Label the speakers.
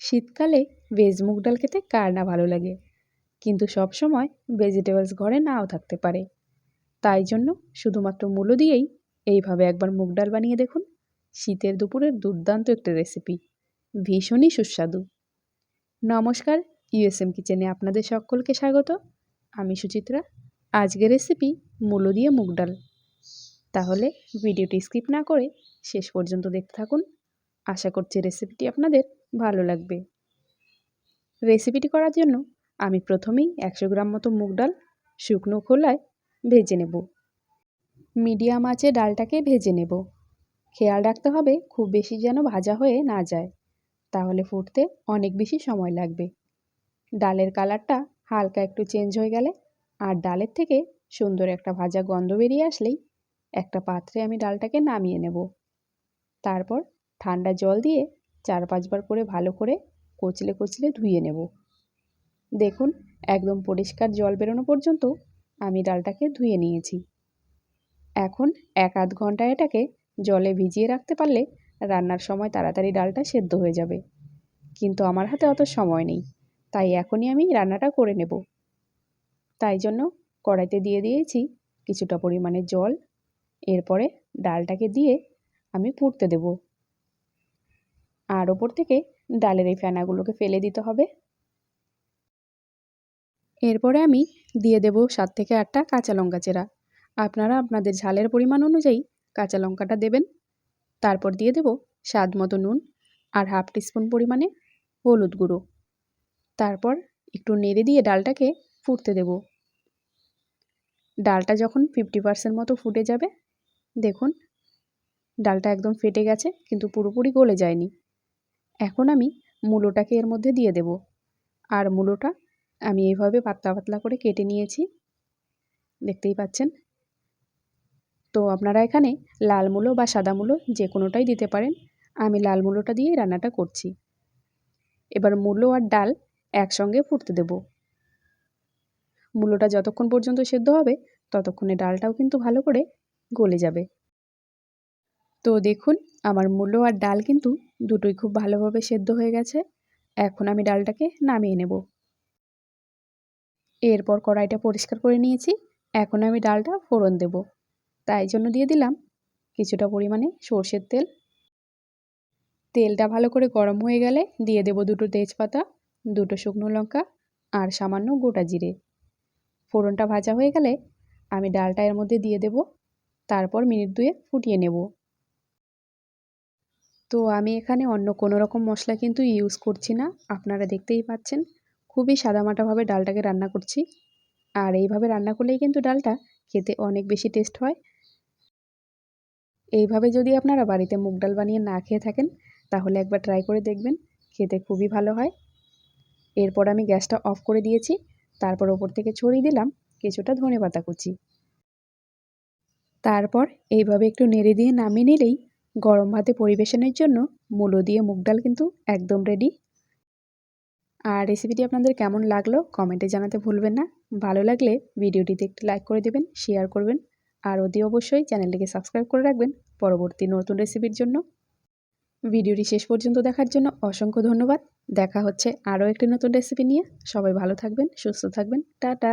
Speaker 1: শীতকালে ভেজ মুগ ডাল খেতে কার না ভালো লাগে। কিন্তু সব সময় ভেজিটেবলস ঘরে নাও থাকতে পারে। তাই জন্য শুধুমাত্র মূলো দিয়েই এইভাবে একবার মুগ ডাল বানিয়ে দেখুন। শীতের দুপুরের দুর্দান্ত একটা রেসিপি ভীষণই সুস্বাদু। নমস্কার ইউএসএম কিচেনে আপনাদের সকলকে স্বাগত। আমি সুচিত্রা। আজকের রেসিপি মূলো দিয়ে মুগ ডাল। তাহলে ভিডিওটি স্কিপ না করে শেষ পর্যন্ত দেখতে থাকুন। আশা করছি রেসিপিটি আপনাদের ভালো লাগবে। রেসিপিটি করার জন্য আমি প্রথমেই একশো গ্রাম মতো মুগ ডাল শুকনো খোলায় ভেজে নেব। মিডিয়াম আঁচে ডালটাকে ভেজে নেব। খেয়াল রাখতে হবে খুব বেশি যেন ভাজা হয়ে না যায়, তাহলে ফুটতে অনেক বেশি সময় লাগবে। ডালের কালারটা হালকা একটু চেঞ্জ হয়ে গেলে আর ডালের থেকে সুন্দর একটা ভাজা গন্ধ বেরিয়ে আসলেই একটা পাত্রে আমি ডালটাকে নামিয়ে নেব। তারপর ঠান্ডা জল দিয়ে চার পাঁচবার করে ভালো করে কচলে কচলে ধুয়ে নেব। দেখুন, একদম পরিষ্কার জল বেরোনো পর্যন্ত আমি ডালটাকে ধুয়ে নিয়েছি। এখন এক আধ ঘণ্টা এটাকে জলে ভিজিয়ে রাখতে পারলে রান্নার সময় তাড়াতাড়ি ডালটা সেদ্ধ হয়ে যাবে। কিন্তু আমার হাতে অত সময় নেই, তাই এখনই আমি রান্নাটা করে নেব। তাই জন্য কড়াইতে দিয়ে দিয়েছি কিছুটা পরিমাণে জল। এরপরে ডালটাকে দিয়ে আমি ফুটতে দেব। আর ওপর থেকে ডালের এই ফেনাগুলোকে ফেলে দিতে হবে। এরপরে আমি দিয়ে দেব সাত থেকে আটটা কাঁচা লঙ্কা চেরা। আপনারা আপনাদের ঝালের পরিমাণ অনুযায়ী কাঁচা লঙ্কাটা দেবেন। তারপর দিয়ে দেব স্বাদ মতো নুন আর হাফ টিস্পুন পরিমাণে হলুদ গুঁড়ো। তারপর একটু নেড়ে দিয়ে ডালটাকে ফুটতে দেব। ডালটা যখন ফিফটি পার্সেন্ট মতো ফুটে যাবে, দেখুন, ডালটা একদম ফেটে গেছে, কিন্তু পুরোপুরি গলে যায়নি। এখন আমি মূলোটাকে এর মধ্যে দিয়ে দেব। আর মূলোটা আমি এইভাবে পাতলা পাতলা করে কেটে নিয়েছি। দেখতেই পাচ্ছেন? তো আপনারা এখানে লাল মূলো বা সাদা মূলো যে কোনোটাই দিতে পারেন। আমি লাল মূলোটা দিয়েই রান্নাটা করছি। এবার মূলো আর ডাল একসঙ্গে ফুটতে দেব। মূলোটা যতক্ষণ পর্যন্ত সেদ্ধ হবে, ততক্ষণে ডালটাও কিন্তু ভালো করে গলে যাবে। তো দেখুন, আমার মূলো আর ডাল কিন্তু দুটোই খুব ভালোভাবে সেদ্ধ হয়ে গেছে। এখন আমি ডালটাকে নামিয়ে নেব। এরপর কড়াইটা পরিষ্কার করে নিয়েছি। এখন আমি ডালটা ফোড়ন দেব। তাই জন্য দিয়ে দিলাম কিছুটা পরিমাণে সর্ষের তেল। তেলটা ভালো করে গরম হয়ে গেলে দিয়ে দেব দুটো তেজপাতা, দুটো শুকনো লঙ্কা আর সামান্য গোটা জিরে। ফোড়নটা ভাজা হয়ে গেলে আমি ডালটা এর মধ্যে দিয়ে দেব। তারপর মিনিট দুয়ে ফুটিয়ে নেব। তো আমি এখানে অন্য কোনো রকম মশলা কিন্তু ইউজ করছি না। আপনারা দেখতেই পাচ্ছেন, খুবই সাদামাটাভাবে ডালটাকে রান্না করছি। আর এইভাবে রান্না করলেই কিন্তু ডালটা খেতে অনেক বেশি টেস্ট হয়। এইভাবে যদি আপনারা বাড়িতে মুগ ডাল বানিয়ে না খেয়ে থাকেন, তাহলে একবার ট্রাই করে দেখবেন, খেতে খুবই ভালো হয়। এরপর আমি গ্যাসটা অফ করে দিয়েছি, তারপর ওপর থেকে ছড়িয়ে দিলাম কিছুটা ধনে পাতা কুচি। তারপর এইভাবে একটু নেড়ে দিয়ে নামিয়ে নিলেই গরম ভাতে পরিবেশনের জন্য মূলো দিয়ে মুগ ডাল কিন্তু একদম রেডি আর রেসিপিটি আপনাদের কেমন লাগল কমেন্টে জানাতে ভুলবেন না। ভালো লাগলে ভিডিওটিতে একটি লাইক করে দেবেন শেয়ার করবেন, আর অতি অবশ্যই চ্যানেলটিকে সাবস্ক্রাইব করে রাখবেন পরবর্তী নতুন রেসিপির জন্য। ভিডিওটি শেষ পর্যন্ত দেখার জন্য অসংখ্য ধন্যবাদ। দেখা হচ্ছে আরও একটি নতুন রেসিপি নিয়ে। সবাই ভালো থাকবেন, সুস্থ থাকবেন। টাটা!